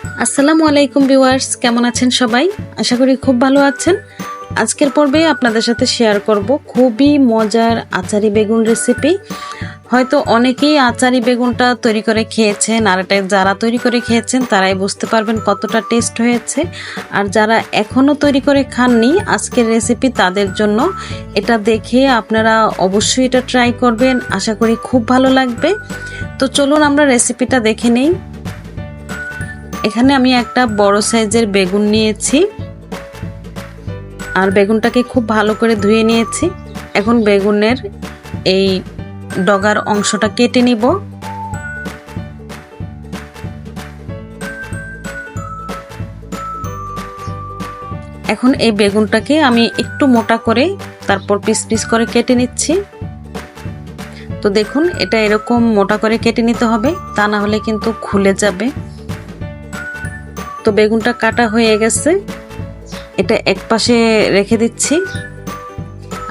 আসসালামু আলাইকুম ভিউয়ার্স, কেমন আছেন সবাই? আশা করি খুব ভালো আছেন। আজকের পর্বে আপনাদের সাথে শেয়ার করব খুবই মজার আচারি বেগুন রেসিপি হয়তো অনেকেই আচারি বেগুনটা তৈরি করে খেয়েছেন, আর এটা যারা তৈরি করে খেয়েছেন, তারাই বুঝতে পারবেন কতটা টেস্ট হয়েছে। আর যারা এখনও তৈরি করে খাননি, আজকের রেসিপি তাদের জন্য এটা দেখে আপনারা অবশ্যই এটা ট্রাই করবেন। আশা করি খুব ভালো লাগবে। তো চলুন আমরা রেসিপিটা দেখে নেই। এখানে আমি একটা বড় সাইজের বেগুন নিয়েছি। আর বেগুনটাকে খুব ভালো করে ধুয়ে নিয়েছি। এখন বেগুনের এই ডগার অংশটা কেটে নিব। এখন এই বেগুনটাকে আমি একটু মোটা করে তারপর পিস পিস করে কেটে নিচ্ছি। তো দেখুন, এটা এরকম মোটা করে কেটে নিতে হবে, তা না হলে কিন্তু খুলে যাবে। তো বেগুনটা কাটা হয়ে গেছে। এটা এক পাশে রেখে দিচ্ছি।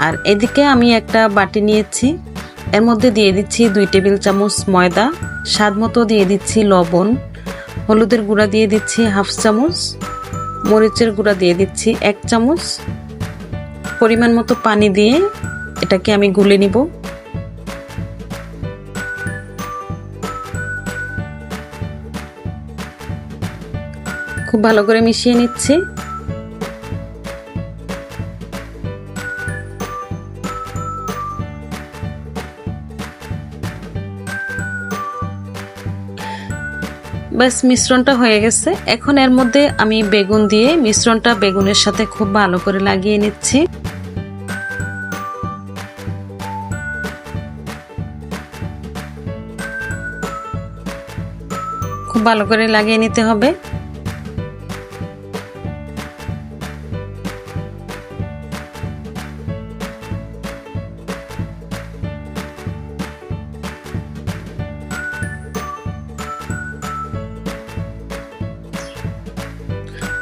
আর এদিকে আমি একটা বাটি নিয়েছি। এর মধ্যে দিয়ে দিচ্ছি দুই টেবিল চামচ ময়দা। স্বাদ মতো দিয়ে দিচ্ছি লবণ। হলুদের গুঁড়া দিয়ে দিচ্ছি হাফ চামচ। মরিচের গুঁড়া দিয়ে দিচ্ছি এক চামচ। পরিমাণ মতো পানি দিয়ে এটাকে আমি গুলে নিব। খুব ভালো করে মিশিয়ে নিচ্ছি। ব্যাস, মিশ্রণটা হয়ে গেছে। এখন এর মধ্যে আমি বেগুন দিয়ে মিশ্রণটা বেগুনের সাথে খুব ভালো করে লাগিয়ে নিচ্ছি। খুব ভালো করে লাগিয়ে নিতে হবে।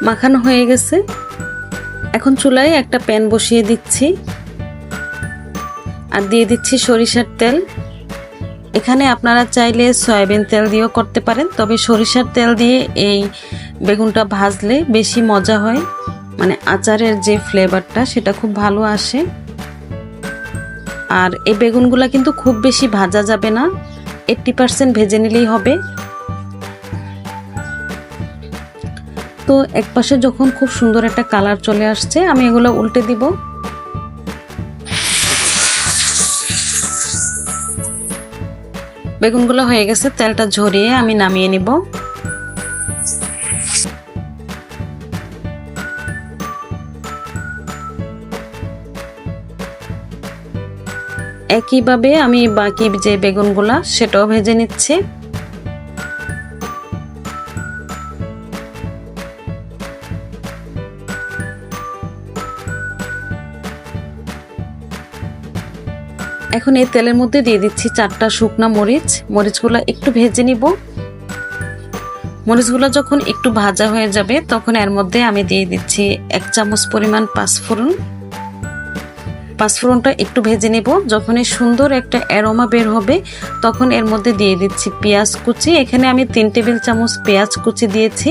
মাখানো হয়ে গেছে। এখন চুলায় একটা প্যান বসিয়ে দিচ্ছি। আর দিয়ে দিচ্ছি সরিষার তেল। এখানে আপনারা চাইলে সয়াবিন তেল দিয়েও করতে পারেন, তবে সরিষার তেল দিয়ে এই বেগুনটা ভাজলে বেশি মজা হয়। মানে আচারের যে ফ্লেভারটা, সেটা খুব ভালো আসে। আর এই বেগুনগুলা কিন্তু খুব বেশি ভাজা যাবে না। এইট্টি পার্সেন্ট ভেজে নিলেই হবে। তো এক পাশে যখন খুব সুন্দর একটা কালার চলে আসছে, আমি এগুলো উল্টে দিব। বেগুনগুলো হয়ে গেছে, তেলটা ঝরিয়ে আমি নামিয়ে নিব। একইভাবে আমি বাকি যে বেগুনগুলা, সেটাও ভেজে নিচ্ছি। এখন এই তেলের মধ্যে দিয়ে দিচ্ছি চারটা শুকনা মরিচ। মরিচগুলো একটু ভেজে নিব। মরিচগুলো যখন একটু ভাজা হয়ে যাবে, তখন এর মধ্যে আমি দিয়ে দিচ্ছি এক চামচ পরিমাণ পাঁচফোড়ন। পাঁচফোড়নটা একটু ভেজে নেব। যখনই সুন্দর একটা অ্যারোমা বের হবে, তখন এর মধ্যে দিয়ে দিচ্ছি পেঁয়াজ কুচি। এখানে আমি তিন টেবিল চামচ পেঁয়াজ কুচি দিয়েছি।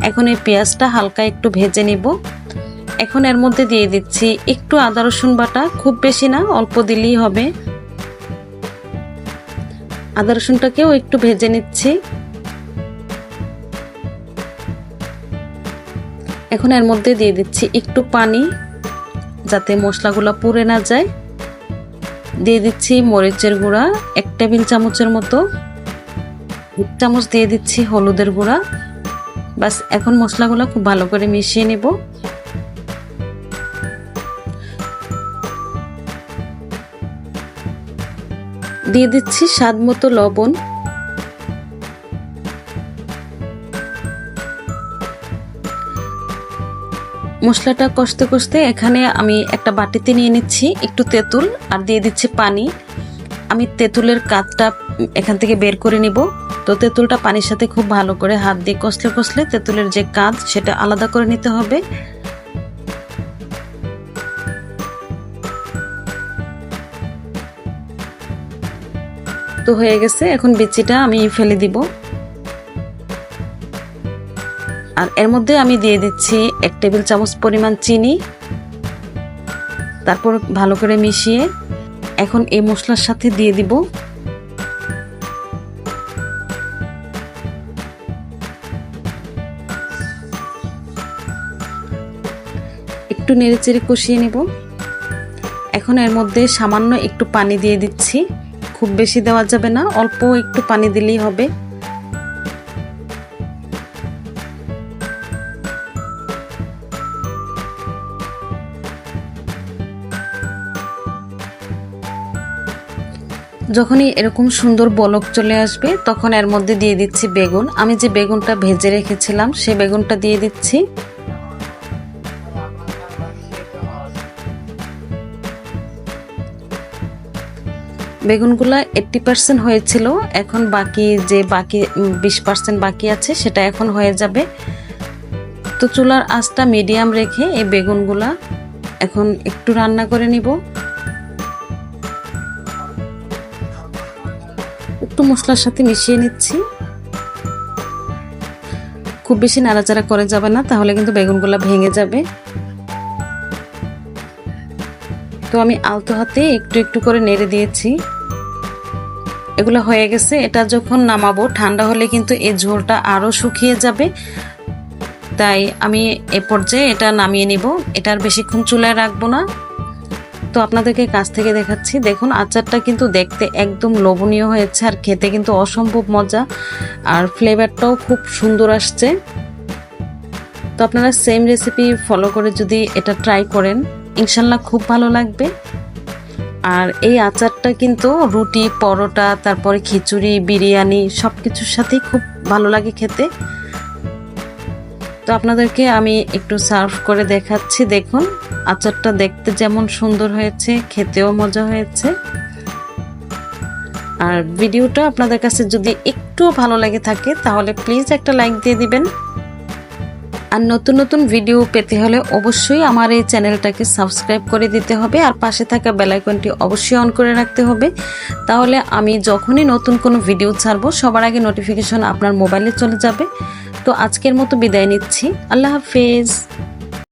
এখন এই পেঁয়াজটা হালকা একটু ভেজে নিব। এখন এর মধ্যে দিয়ে দিচ্ছি একটু আদা রসুন বাটা, খুব বেশি না, অল্প দিলেই হবে। আদা রসুনটাকেও একটু ভেজে নিচ্ছি। এখন এর মধ্যে দিয়ে দিচ্ছি একটু পানি, যাতে মশলাগুলো পুড়ে না যায়। দিয়ে দিচ্ছি মরিচের গুঁড়া, এক টেবিল চামচের মতো। এক চামচ দিয়ে দিচ্ছি হলুদের গুঁড়া। বাস এখন মশলাগুলো খুব ভালো করে মিশিয়ে নেব। দিয়ে দিচ্ছি স্বাদ মতো লবণ। মশলাটা কষতে কষতে এখানে আমি একটা বাটিতে নিয়ে নিচ্ছি একটু তেঁতুল আর দিয়ে দিচ্ছি পানি। আমি তেঁতুলের কাতটা এখান থেকে বের করে নিব। তো তেঁতুলটা পানির সাথে খুব ভালো করে হাত দিয়ে কষলে কষলে তেঁতুলের যে কাঁচ সেটা আলাদা করে নিতে হবে। তো হয়ে গেছে, এখন বিচিটা আমি ফেলে দিব। আর এর মধ্যে আমি দিয়ে দিচ্ছি এক টেবিল চামচ পরিমাণ চিনি। তারপর ভালো করে মিশিয়ে এখন এই মশলার সাথে দিয়ে দিব। একটু নেড়েচেড়ে কষিয়ে নেব। এখন এর মধ্যে সামান্য একটু পানি দিয়ে দিচ্ছি। খুব বেশি দেওয়া যাবে না, অল্প একটু পানি দিলেই হবে। যখনই এরকম সুন্দর বলক চলে আসবে, তখন এর মধ্যে দিয়ে দিচ্ছি বেগুন। আমি যে বেগুনটা ভেজে রেখেছিলাম, সে বেগুনটা দিয়ে দিচ্ছি। বেগুনগুলা এইট্টি পার্সেন্ট হয়েছিল, এখন বাকি যে বাকি বিশ পার্সেন্ট বাকি আছে, সেটা এখন হয়ে যাবে। তো চুলার আঁচটা মিডিয়াম রেখে এই বেগুনগুলা এখন একটু রান্না করে নিব। একটু মশলার সাথে মিশিয়ে নিচ্ছি। খুব বেশি নাড়াচাড়া করে যাবে না, তাহলে কিন্তু বেগুনগুলো ভেঙে যাবে। তো আমি আলতো হাতে একটু একটু করে নেড়ে দিয়েছি। এগুলো হয়ে গেছে। এটা যখন নামাবো, ঠান্ডা হলে কিন্তু এই ঝোলটা আরও শুকিয়ে যাবে। তাই আমি এ পর্যায়ে এটা নামিয়ে নিব। এটার বেশিক্ষণ চুলায় রাখব না। তো আপনাদেরকে কাছ থেকে দেখাচ্ছি। দেখুন, আচারটা কিন্তু দেখতে একদম লোভনীয় হয়েছে আর খেতে কিন্তু অসম্ভব মজা। আর ফ্লেভারটাও খুব সুন্দর আসছে। তো আপনারা সেম রেসিপি ফলো করে যদি এটা ট্রাই করেন। ইনশাল্লাহ খুব ভালো লাগবে। আর এই আচারটা কিন্তু রুটি, পরোটা, তারপরে খিচুড়ি, বিরিয়ানি সব কিছুর সাথেই খুব ভালো লাগে খেতে। তো আপনাদেরকে আমি একটু সার্ভ করে দেখাচ্ছি। দেখুন, আচারটা দেখতে যেমন সুন্দর হয়েছে, খেতেও মজা হয়েছে। আর ভিডিওটা আপনাদের কাছে যদি একটু ভালো লাগে থাকে, তাহলে প্লিজ একটা লাইক দিয়ে দিবেন। আর নতুন নতুন ভিডিও পেতে হলে অবশ্যই আমার এই চ্যানেলটাকে সাবস্ক্রাইব করে দিতে হবে আর পাশে থাকা বেলাইকনটি অবশ্যই অন করে রাখতে হবে। তাহলে আমি যখনই নতুন কোনো ভিডিও ছাড়বো, সবার আগে নোটিফিকেশন আপনার মোবাইলে চলে যাবে। তো আজকের মতো বিদায় নিচ্ছি। আল্লাহ হাফেজ।